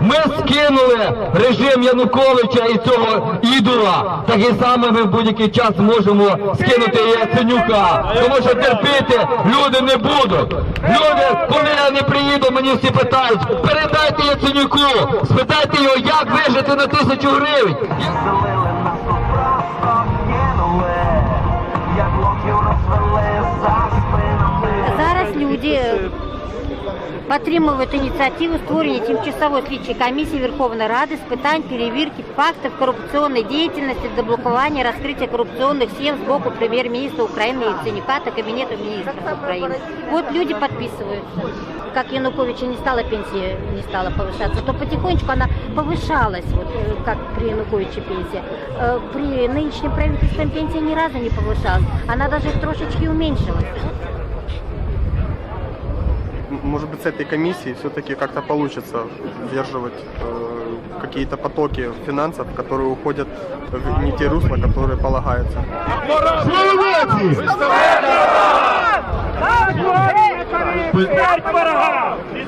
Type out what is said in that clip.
Ми скинули режим Януковича і цього ідола. Так і саме ми в будь-який час можемо скинути Яценюка. Тому що терпіти люди не будуть. Люди, коли я не приїду, мені всі питають, передайте Яценюку, спитайте його, як вижити на тисячу гривень. Зараз люди підтримують ініціативу створення тимчасової слідчої комісії Верховної Ради з питань перевірки фактів корупційної діяльності, деблокування, розкриття корупційних схем з боку прем'єр-міністра України Яценюка та Кабінету міністрів України. Вот люди подписываются. Как Януковича не стала пенсия, не стала повышаться, то потихонечку она повышалась, вот, э, как при Януковиче пенсия. Э, При нынешнем правительстве пенсия ни разу не повышалась, она даже трошечки уменьшилась. Может быть, с этой комиссией все-таки как-то получится сдерживать э, какие-то потоки финансов, которые уходят в не те русла, которые полагаются. Смерть ворогам!